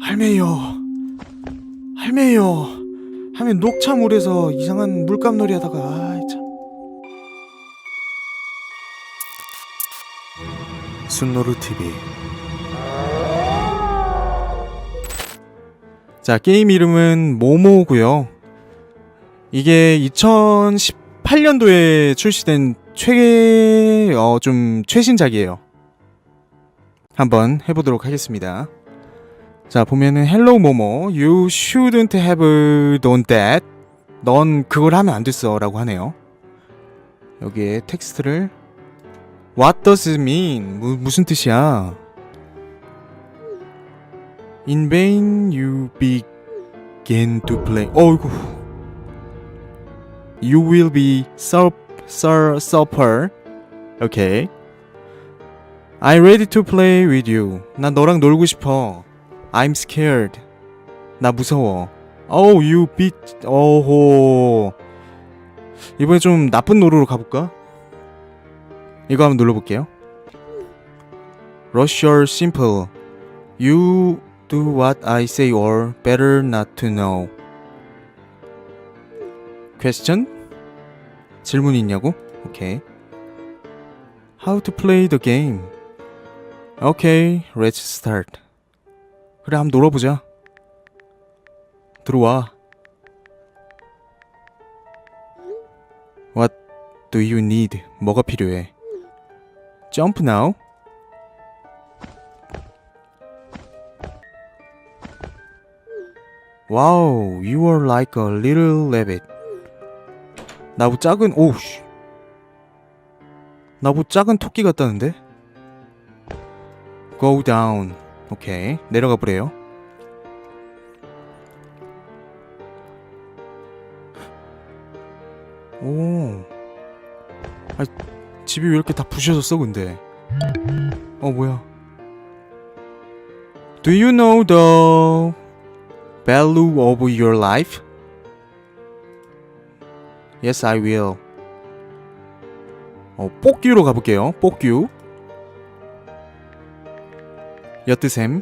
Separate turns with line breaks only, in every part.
할매요. 할매요. 할매 녹차물에서 이상한 물감놀이 하다가 아이 참. 순노루 TV. 자, 게임 이름은 모모고요. 이게 2018년도에 출시된 최, 어, 좀 최신작이에요. 한번 해보도록 하겠습니다. 자, 보면은 Hello 모모, you shouldn't have done that. 넌 그걸 하면 안 됐어 라고 하네요. 여기에 텍스트를 What does it mean? 무, 무슨 뜻이야? In vain you begin to play. 어이구. You will be sup, sur, supper. Okay. I'm ready to play with you. 난 너랑 놀고 싶어. I'm scared. 나 무서워. Oh, you beat. 오호. 이번에 좀 나쁜 노루로 가볼까? 이거 한번 눌러볼게요. Rush your simple. You do what I say or better not to know. Question? 질문 있냐고? 오케이. How to play the game? Okay, let's start. 그래, 한번 놀아보자. 들어와. What do you need? 뭐가 필요해? Jump now. Wow, you are like a little rabbit. 나보 작은 오우씨. 나보 작은 토끼 같다는데? Go down. 오케이 내려가 보래요. 오. 아 집이 왜 이렇게 다 부셔졌어 근데? 어 뭐야? Do you know the value of your life? Yes, I will. 어, 뽑기로 가볼게요. 뽑기. 엿드셈.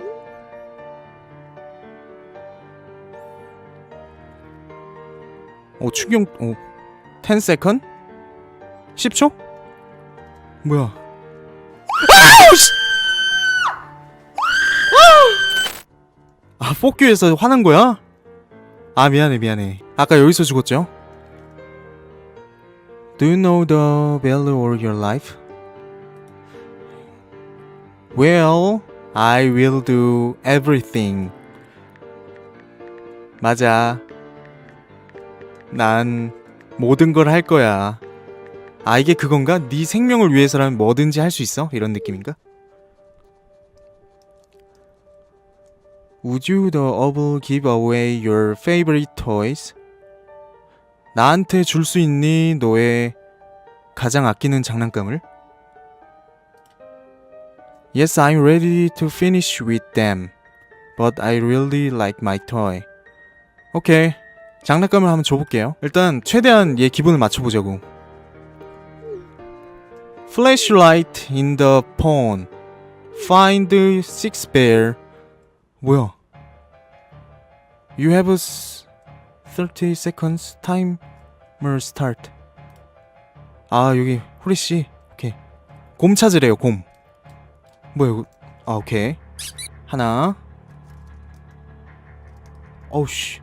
어, 충격, 어, 10 second? 10초? 뭐야? 아, 뽑기에서 화난 거야? 아, 미안해, 미안해. 아까 여기서 죽었죠? Do you know the value of your life? Well, I will do everything. 맞아. 난 모든 걸 할 거야. 아, 이게 그건가? 네 생명을 위해서라면 뭐든지 할 수 있어? 이런 느낌인가? The ever give away your favorite toys? 나한테 줄 수 있니? 너의 가장 아끼는 장난감을? Yes, I'm ready to finish with them. But I really like my toy. 오케이. 장난감을 한번 줘볼게요. 일단 최대한 얘 기분을 맞춰보자고. Flashlight in the phone. Find six bear. 뭐야? You have s- 30 seconds timer start. 아 여기 호리 씨. 오케이. 곰 찾으래요 곰. 뭐야 이거? 아 오케이. 하나. 어우 씨.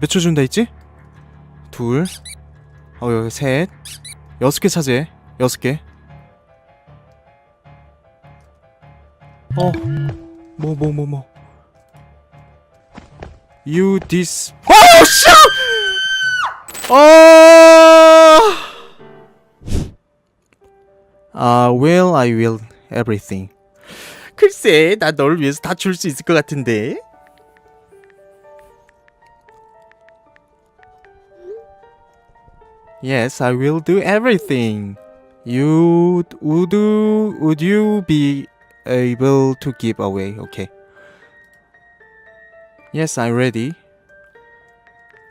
몇 초 준다 했지? 둘. 어 여기 셋. 여섯 개 차지해. 여섯 개. 어. 뭐 뭐 뭐 뭐. You this. 오 씨! 아. 아, well, I will everything. 글쎄, 나 너를 위해서 다 줄 수 있을 것 같은데. Yes, I will do everything. You would would you be able to give away? Okay. Yes, I'm ready.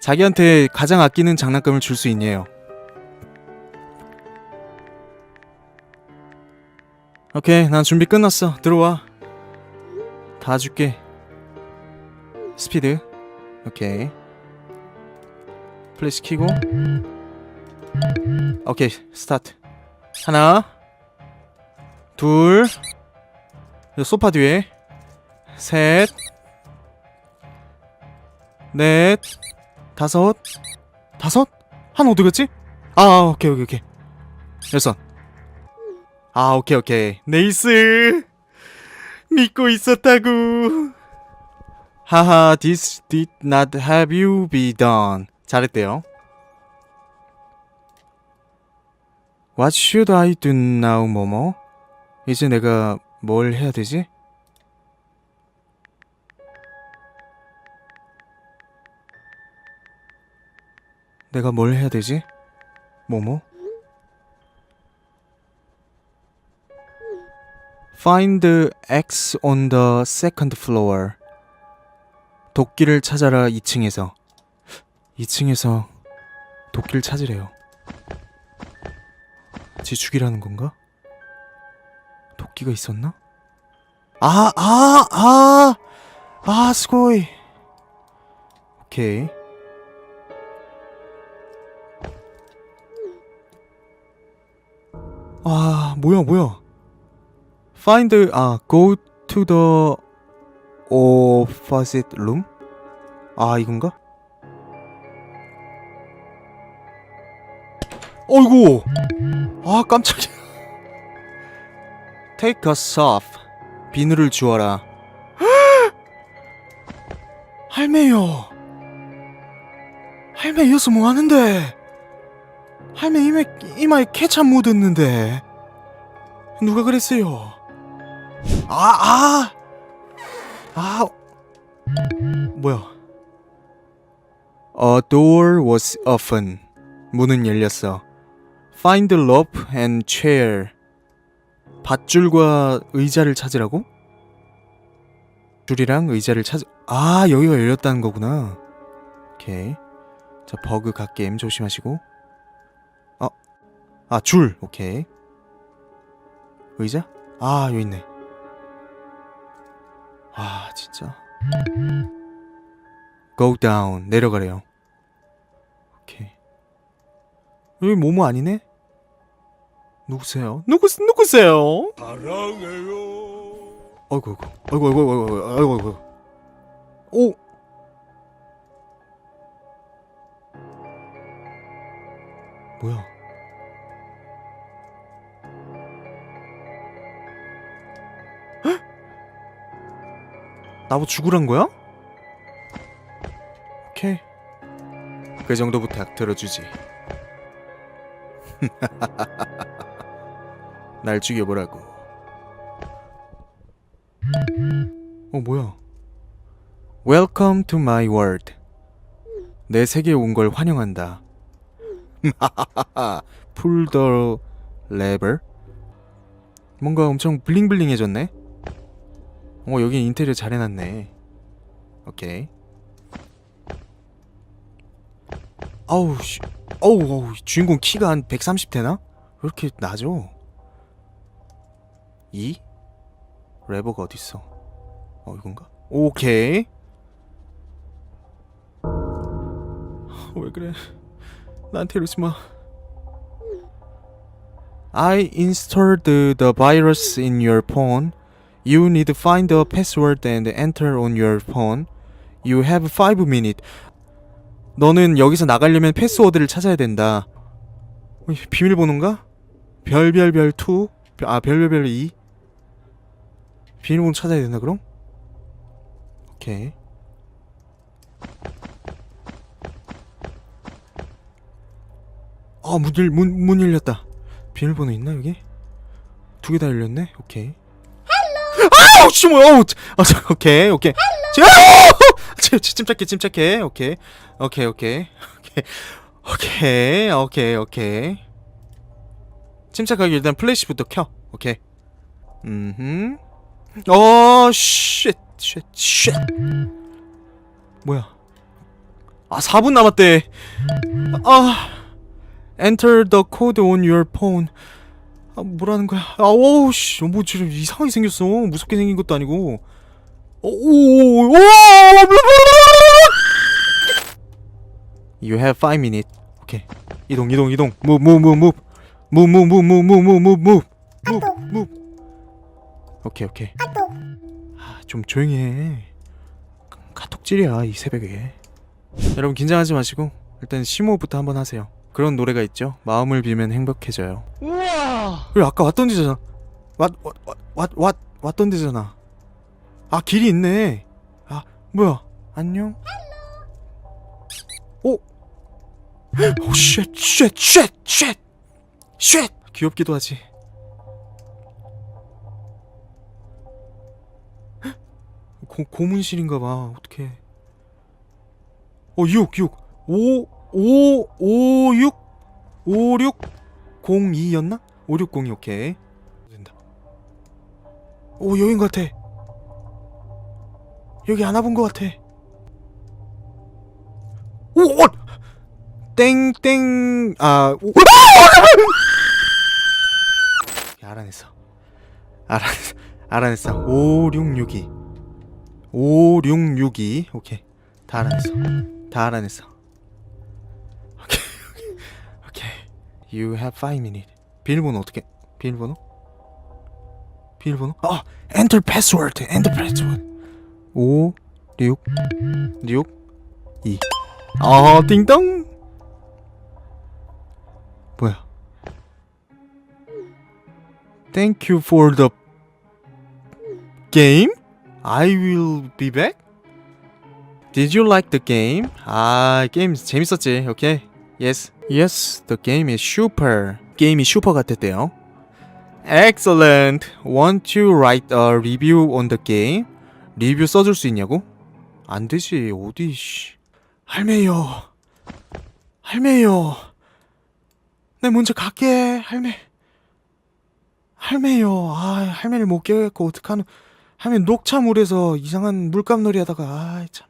자기한테 가장 아끼는 장난감을 줄 수 있네요. 오케이, 난 준비 끝났어. 들어와. 다 줄게. 스피드. 오케이. 플래시 키고. 오케이, 스타트. 하나, 둘, 요 소파 뒤에, 셋, 넷, 다섯, 다섯? 한 어디 갔지? 아, 오케이, 오케이, 오케이. 여섯. 아, 오케이, 오케이. 네이스! 믿고 있었다고. 하하, this did not have you be done. 잘했대요. What should I do now, 뭐뭐? 이제 내가 뭘 해야 되지? 내가 뭘 해야 되지? 뭐뭐? Find X on the second floor. 도끼를 찾아라 2층에서. 2층에서 도끼를 찾으래요. 지 죽이라는 건가? 도끼가 있었나? 아, 아, 아, 아, 스고이. 오케이. 아, 뭐야, 뭐야. Find, 아, go to the opposite room? 아, 이건가? 어이구! 아, 깜짝이야. Take a soft. 비누를 주어라. 할매요. 할매 이어서 뭐 하는데? 할매 이마에 케찹 묻었는데. 누가 그랬어요? 아, 아! 아! 뭐야? A door was open. 문은 열렸어. Find the rope and chair. 밧줄과 의자를 찾으라고? 줄이랑 의자를 찾. 아 여기가 열렸다는 거구나. 오케이. 자 버그 갓게임 조심하시고. 아, 아 줄. 오케이. 의자? 아 여기 있네. 아 진짜. Go down. 내려가래요. 오케이. 여기 모모 아니네? 누구세요? 누구 누구세요?
사랑해요.
아이고 아이고 아이고 아이고 아이고 아이고 아이고 오 뭐야 나보고 죽으란 거야? 오케이 그 정도 부탁 들어주지 날 죽여보라고 어 뭐야? Welcome to my world. 내 세계에 온 걸 환영한다. The lever. 뭔가 엄청 블링블링해졌네. 어 여기 인테리어 잘 해놨네. 오케이. 아우 씨. 어우, 어우 주인공 키가 한 130 되나? 왜 이렇게 낮어? 2? 레버가 어딨어? 어 이건가? 오케이 왜 그래 나한테 이러지 마 I installed the virus in your phone You need find the password and enter on your phone You have 5 minutes 너는 여기서 나가려면 패스워드를 찾아야 된다 어, 비밀번호인가? 별별별 2? 아 별별별 2? 비밀번호 찾아야 되나 그럼? 오케이 아문 열, 문, 문 열렸다 비밀번호 있나 여기? 두 개 다 열렸네 오케이 아우 씨 뭐야. 아우, 아, 자, 오케이 오케이. 자, 침- 침- 침착해 침착해. 오케이 오케이 오케이. 오케이 오케이 오케이 침착하게 일단 플래시부터 켜. 오케이. 음흠. 어, 쉣, 쉣, 쉣. 뭐야? 아, 4분 남았대. 아, enter the code on your phone. 아, 뭐라는 거야? 아, 오우, 씨, 뭐 지금 이상하게 생겼어. 무섭게 생긴 것도 아니고. 오, 오, You have five minutes. 오케이. 이동, 이동, 이동. Move, move, move, move. Move, move, move, move, move, move, move, move. Move, move. 오케이, 오케이. 아, 좀 조용히 해. 카톡질이야, 이 새벽에. 여러분 긴장하지 마시고 일단 심호흡부터 한번 하세요. 그런 노래가 있죠. 마음을 빌면 행복해져요.
우와.
그래 아까 왔던 데잖아. 왔왔왔왔 왔던 데잖아. 아 길이 있네. 아 뭐야? 안녕. 오. 오 쉣, 쉣, 쉣, 쉣, 쉣. 귀엽기도 하지. 고, 고문실인가 봐. 어떡해. 어, 6, 6. 5, 5, 5, 6. 5, 6. 02였나? 560이 오케이. 된다. 오, 여긴 것 같아. 여기 안 와본 것 같아. 오, 어! 땡, 땡, 아, 오, 알아냈어. 알아냈어. 알아냈어. 5662. 5662. 오케이. 다 알아냈어. 다 알아냈어. You have five minutes. 비밀번호 어떻게? 비밀번호? 비밀번호? 아, enter password. enter password. 5 6 6 2. 아, 띵동. 뭐야? Thank you for the game. I will be back. Did you like the game? 아, 게임 재밌었지. 오케이. Yes. Yes, the game is super. 게임이 슈퍼 같았대요. Excellent. Want to write a review on the game? 리뷰 써줄 수 있냐고? 안 되지. 어디 씨. 할매요. 할매요. 내 먼저 갈게. 할매. 할매요. 아, 할매를 못 깨겠고 어떡하노. 할매 녹차물에서 이상한 물감놀이 하다가 아, 참.